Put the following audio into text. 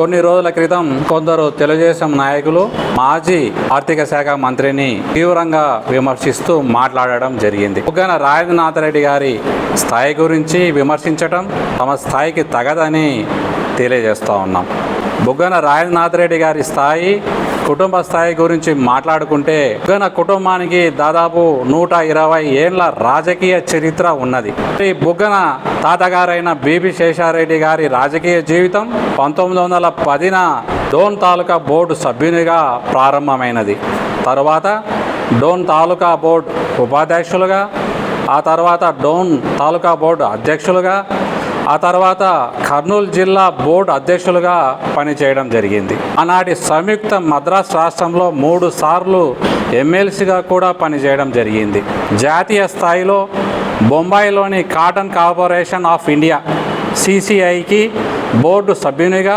కొన్ని రోజుల క్రితం కొందరు తెలుగుదేశం నాయకులు మాజీ ఆర్థిక శాఖ మంత్రిని తీవ్రంగా విమర్శిస్తూ మాట్లాడడం జరిగింది. బుగ్గన రాజేంద్రనాథ్ రెడ్డి గారి స్థాయి గురించి విమర్శించటం తమ స్థాయికి తగదని తెలియజేస్తూ ఉన్నాం. బుగ్గన రాజనాథ్ రెడ్డి గారి స్థాయి కుటుంబ స్థాయి గురించి మాట్లాడుకుంటే బుగ్గన కుటుంబానికి దాదాపు నూట ఇరవై ఏళ్ళ రాజకీయ చరిత్ర ఉన్నది. ఈ బుగ్గన తాతగారైన బీబీ శేషారెడ్డి గారి రాజకీయ జీవితం పంతొమ్మిది వందల పదిన డోన్ తాలూకా బోర్డు సభ్యునిగా ప్రారంభమైనది. తరువాత డోన్ తాలూకా బోర్డు ఉపాధ్యక్షులుగా ఆ తర్వాత డోన్ తాలూకా బోర్డు అధ్యక్షులుగా ఆ తర్వాత కర్నూలు జిల్లా బోర్డు అధ్యక్షులుగా పనిచేయడం జరిగింది. ఆనాటి సంయుక్త మద్రాస్ రాష్ట్రంలో మూడు సార్లు ఎమ్మెల్సీగా కూడా పనిచేయడం జరిగింది. జాతీయ స్థాయిలో బొంబాయిలోని కాటన్ కార్పొరేషన్ ఆఫ్ ఇండియా సిసిఐకి బోర్డు సభ్యునిగా